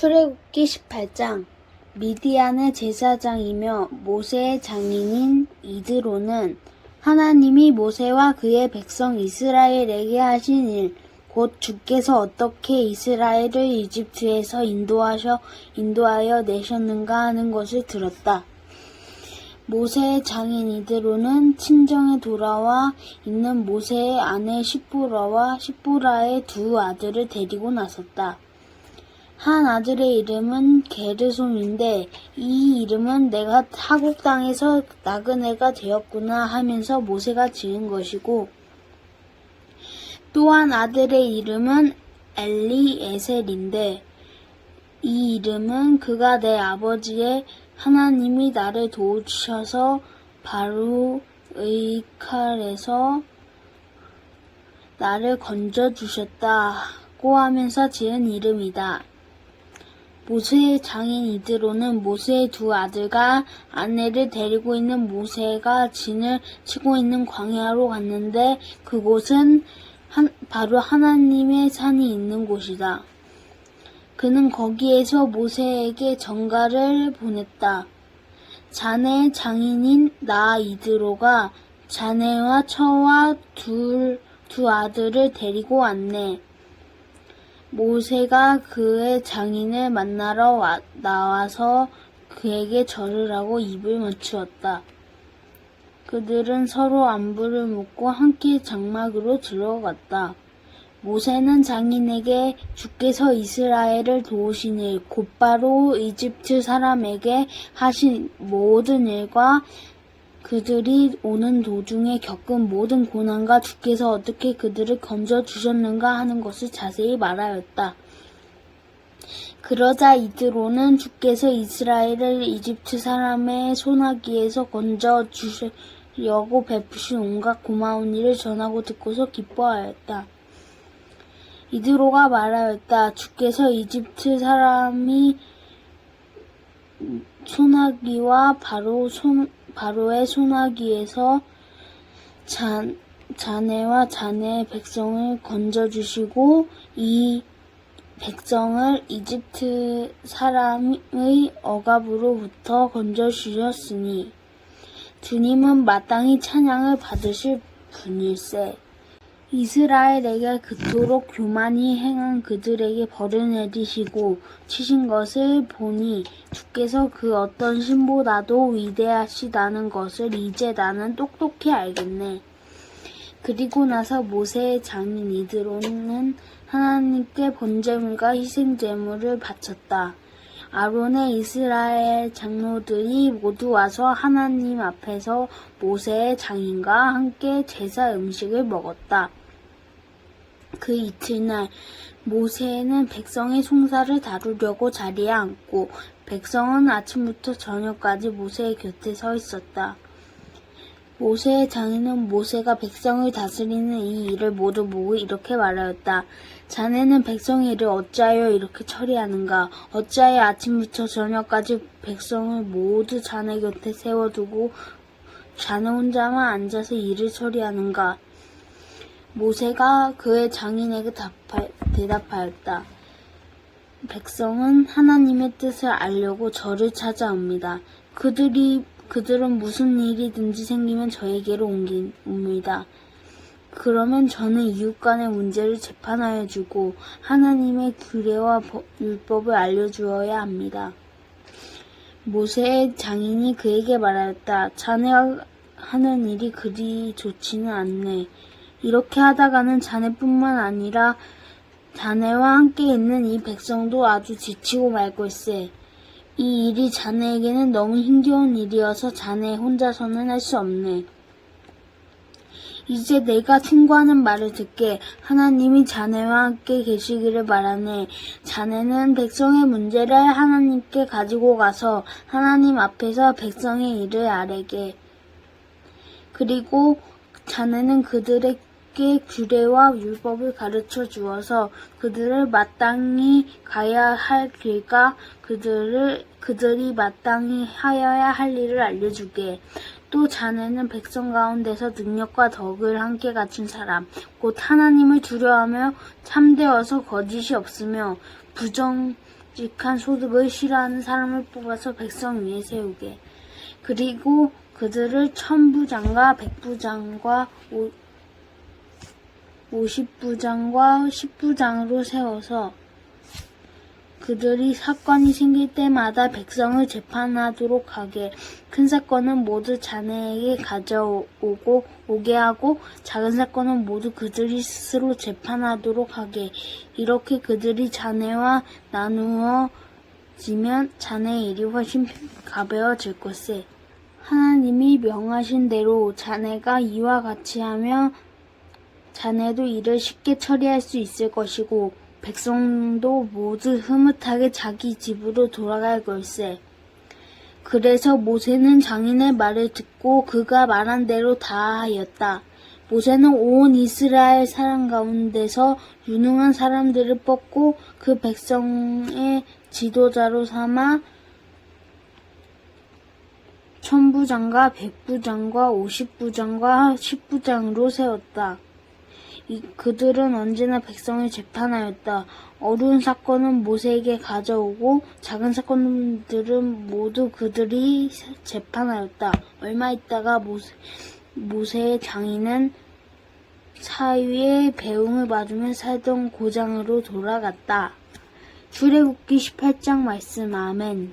출애굽기 18장 미디안의 제사장이며 모세의 장인인 이드로는 하나님이 모세와 그의 백성 이스라엘에게 하신 일, 곧 주께서 어떻게 이스라엘을 이집트에서 인도하셔 인도하여 내셨는가 하는 것을 들었다. 모세의 장인 이드로는 친정에 돌아와 있는 모세의 아내 시보라와 시보라의 두 아들을 데리고 나섰다. 한 아들의 이름은 게르솜인데 이 이름은 내가 타국 땅에서 나그네가 되었구나 하면서 모세가 지은 것이고 또한 아들의 이름은 엘리에셀인데 이 이름은 그가 내 아버지의 하나님이 나를 도우셔서 바로의 칼에서 나를 건져 주셨다고 하면서 지은 이름이다. 모세의 장인 이드로는 모세의 두 아들과 아내를 데리고 있는 모세가 진을 치고 있는 광야로 갔는데 그곳은 한- 바로 하나님의 산이 있는 곳이다. 그는 거기에서 모세에게 전가를 보냈다. 자네의 장인인 나 이드로가 자네와 처와 둘, 두 아들을 데리고 왔네. 모세가 그의 장인을 만나러 와- 나와서 그에게 절을 하고 입을 맞추었다. 그들은 서로 안부를 묻고 함께 장막으로 들어갔다. 모세는 장인에게 주께서 이스라엘을 도우신 일, 곧바로 이집트 사람에게 하신 모든 일과 그들이 오는 도중에 겪은 모든 고난과 주께서 어떻게 그들을 건져 주셨는가 하는 것을 자세히 말하였다. 그러자 이드로는 주께서 이스라엘을 이집트 사람의 손아귀에서 건져 주시려고 베푸신 온갖 고마운 일을 전하고 듣고서 기뻐하였다. 이드로가 말하였다. 주께서 이집트 사람이 소나기와 바로 손, 바로의 소나기에서 자, 자네와 자네의 백성을 건져주시고 이 백성을 이집트 사람의 억압으로부터 건져주셨으니 주님은 마땅히 찬양을 받으실 분일세. 이스라엘에게 그토록 교만히 행한 그들에게 벌을 내리시고 치신 것을 보니 주께서 그 어떤 신보다도 위대하시다는 것을 이제 나는 똑똑히 알겠네. 그리고 나서 모세의 장인 이드로는 하나님께 번제물과 희생제물을 바쳤다. 아론의 이스라엘 장로들이 모두 와서 하나님 앞에서 모세의 장인과 함께 제사 음식을 먹었다. 그 이튿날 모세는 백성의 송사를 다루려고 자리에 앉고 백성은 아침부터 저녁까지 모세의 곁에 서 있었다. 모세의 장인은 모세가 백성을 다스리는 이 일을 모두 보고 이렇게 말하였다. 자네는 백성의 일을 어찌하여 이렇게 처리하는가? 어찌하여 아침부터 저녁까지 백성을 모두 자네 곁에 세워두고 자네 혼자만 앉아서 일을 처리하는가? 모세가 그의 장인에게 답하, 대답하였다. 백성은 하나님의 뜻을 알려고 저를 찾아옵니다. 그들이 그들은 무슨 일이든지 생기면 저에게로 옮긴, 옵니다. 그러면 저는 이웃 간의 문제를 재판하여 주고 하나님의 규례와 법- 율법을 알려주어야 합니다. 모세의 장인이 그에게 말하였다. 자네가 하는 일이 그리 좋지는 않네. 이렇게 하다가는 자네뿐만 아니라 자네와 함께 있는 이 백성도 아주 지치고 말 걸세. 이 일이 자네에게는 너무 힘겨운 일이어서 자네 혼자서는 할 수 없네. 이제 내가 충고하는 말을 듣게 하나님이 자네와 함께 계시기를 바라네. 자네는 백성의 문제를 하나님께 가지고 가서 하나님 앞에서 백성의 일을 아뢰게. 그리고 자네는 그들 에게 규례와 율법을 가르쳐 주어서 그들을 마땅히 가야 할 길과 그들을 그들이 마땅히 하여야 할 일을 알려주게. 또 자네는 백성 가운데서 능력과 덕을 함께 갖춘 사람, 곧 하나님을 두려워하며 참되어서 거짓이 없으며 부정 묵직한 소득을 싫어하는 사람을 뽑아서 백성 위에 세우게. 그리고 그들을 천부장과 백부장과 오, 오십부장과 십부장으로 세워서 그들이 사건이 생길 때마다 백성을 재판하도록 하게. 큰 사건은 모두 자네에게 가져오고 오게 하고 작은 사건은 모두 그들이 스스로 재판하도록 하게. 이렇게 그들이 자네와 나누어지면 자네의 일이 훨씬 가벼워질 것세 하나님이 명하신 대로 자네가 이와 같이 하면 자네도 일을 쉽게 처리할 수 있을 것이고 백성도 모두 흐뭇하게 자기 집으로 돌아갈 걸세. 그래서 모세는 장인의 말을 듣고 그가 말한 대로 다 하였다. 모세는 온 이스라엘 사람 가운데서 유능한 사람들을 뽑고 그 백성의 지도자로 삼아 천부장과 백부장과 오십부장과 십부장으로 세웠다. 이, 그들은 언제나 백성을 재판하였다. 어려운 사건은 모세에게 가져오고 작은 사건들은 모두 그들이 재판하였다. 얼마 있다가 모세, 모세의 장인은 사위의 배웅을 받으며 살던 고장으로 돌아갔다. 출애굽기 18장 말씀 아멘.